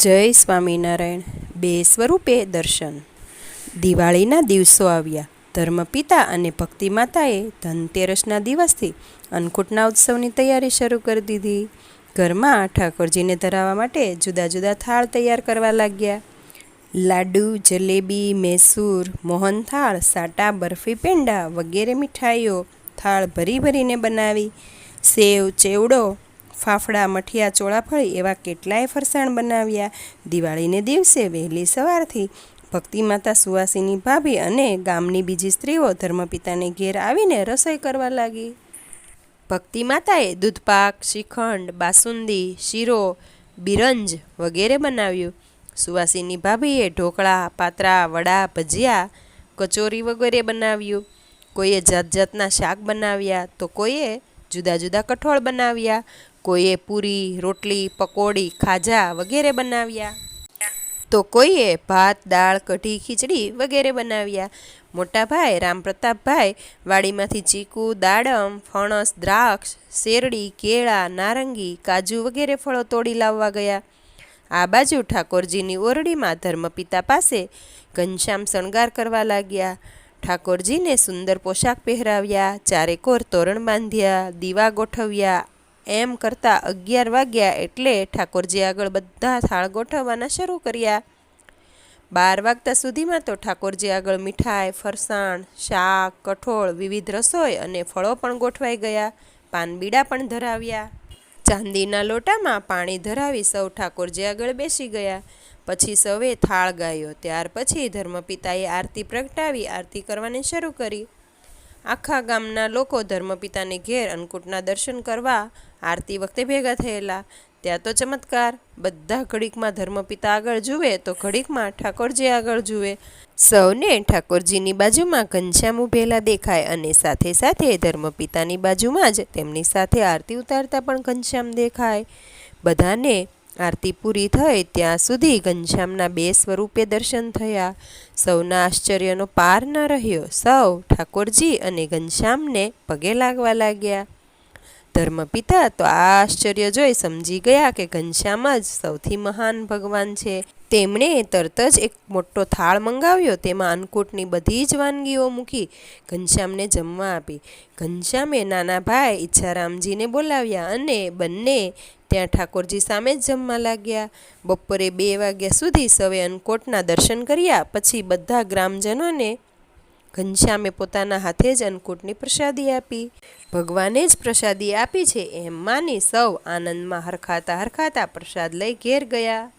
જય સ્વામિનારાયણ. બે સ્વરૂપે દર્શન. દિવાળીના દિવસો આવ્યા. ધર્મપિતા અને ભક્તિ માતાએ ધનતેરસના દિવસથી અન્નકૂટના ઉત્સવની તૈયારી શરૂ કરી દીધી. ઘરમાં ઠાકોરજીને ધરાવવા માટે જુદા જુદા થાળ તૈયાર કરવા લાગ્યા. લાડુ, જલેબી, મૈસૂર મોહનથાળ સાટા, બરફી પેંડા વગેરે મીઠાઈઓ થાળ ભરી ભરીને બનાવી. સેવ, ચેવડો ફાફડા, મઠિયા, ચોળાફળી એવા કેટલાય ફરસાણ બનાવ્યા. દિવાળીને દિવસે વહેલી સવારથી ભક્તિ માતા સુવાસીની ભાભી અને ગામની બીજી સ્ત્રીઓ ધર્મપિતાને ઘેર આવીને રસોઈ કરવા લાગી. ભક્તિ માતાએ દૂધપાક, શ્રીખંડ, બાસુંદી, શીરો, બિરંજ વગેરે બનાવ્યું. સુવાસીની ભાભીએ ઢોકળા, પાતરા, વડા, ભજીયા, કચોરી વગેરે બનાવ્યું. કોઈએ જાત જાતના શાક બનાવ્યા તો કોઈએ જુદા જુદા કઠોળ બનાવ્યા. કોઈએ પૂરી, રોટલી, પકોડી, ખાજા વગેરે બનાવ્યા? તો કોઈએ ભાત, દાળ, કઢી, ખીચડી વગેરે બનાવ્યા? મોટા ભાઈ રામપ્રતાપભાઈ, વાડીમાંથી ચીકુ, દાડમ, ફણસ, દ્રાક્ષ, શેરડી, કેળા, નારંગી, કાજુ વગેરે ફળો તોડી લાવવા ગયા. આ બાજુ ઠાકોરજીની ઓરડીમાં ધર્મપિતા પાસે ઘનશ્યામ શણગાર કરવા લાગ્યા. ઠાકોરજીને સુંદર પોશાક પહેરાવ્યા, ચારેકોર તોરણ બાંધ્યા, દીવા ગોઠવ્યા એમ કરતાં અગિયાર વાગ્યા એટલે ઠાકોરજી આગળ બધા થાળ ગોઠવવાના શરૂ કર્યા. બાર વાગતા સુધીમાં તો ઠાકોરજી આગળ મીઠાઈ, ફરસાણ, શાક, કઠોળ, વિવિધ રસોઈ અને ફળો પણ ગોઠવાઈ ગયા. પાનબીડા પણ ધરાવ્યા. ચાંદીના લોટામાં પાણી ધરાવી સૌ ઠાકોરજી આગળ બેસી ગયા. પછી સૌએ થાળ ગાયો. ત્યાર પછી ધર્મપિતાએ આરતી પ્રગટાવી, આરતી કરવાની શરૂ કરી. આખા ગામના લોકો ધર્મપિતાને ઘેર અન્નકૂટના દર્શન કરવા આરતી વખતે ભેગા થયેલા. ત્યાં તો ચમત્કાર, બધા ઘડીકમાં ધર્મપિતા આગળ જુએ તો ઘડીકમાં ઠાકોરજી આગળ જુએ. સૌને ઠાકોરજીની બાજુમાં ઘનશ્યામ ઉભેલા દેખાય અને સાથે સાથે ધર્મપિતાની બાજુમાં જ તેમની સાથે આરતી ઉતારતા પણ ઘનશ્યામ દેખાય. બધાને આરતી પૂરી થઈ, ત્યાં સુધી ઘનશ્યામના બે સ્વરૂપે દર્શન થયા. સૌના આશ્ચર્યનો પાર ન રહ્યો. સૌ ઠાકોરજી અને ઘનશ્યામને પગે લાગવા લાગ્યા. ધર્મપિતા તો આ આશ્ચર્ય જોઈ સમજી ગયા કે ઘનશ્યામ જ સૌથી મહાન ભગવાન છે. તેમણે તરત જ એક મોટો થાળ મંગાવ્યો. તેમાં અન્નકૂટની બધી જ વાનગીઓ મૂકી ઘનશ્યામને જમવા આપી. ઘનશ્યામે નાના ભાઈ ઈચ્છારામજીને બોલાવ્યા અને બંને ત્યાં ઠાકોરજી સામે જ જમવા લાગ્યા. બપોરે બે વાગ્યા સુધી સવે અન્નકોટના દર્શન કર્યા, પછી બધા ગ્રામજનોને ઘનશ્યામે પોતાના હાથે જ અન્નકૂટની પ્રસાદી આપી. ભગવાને જ પ્રસાદી આપી છે એમ માની સૌ આનંદમાં હરખાતા હરખાતા પ્રસાદ લઈ ઘેર ગયા.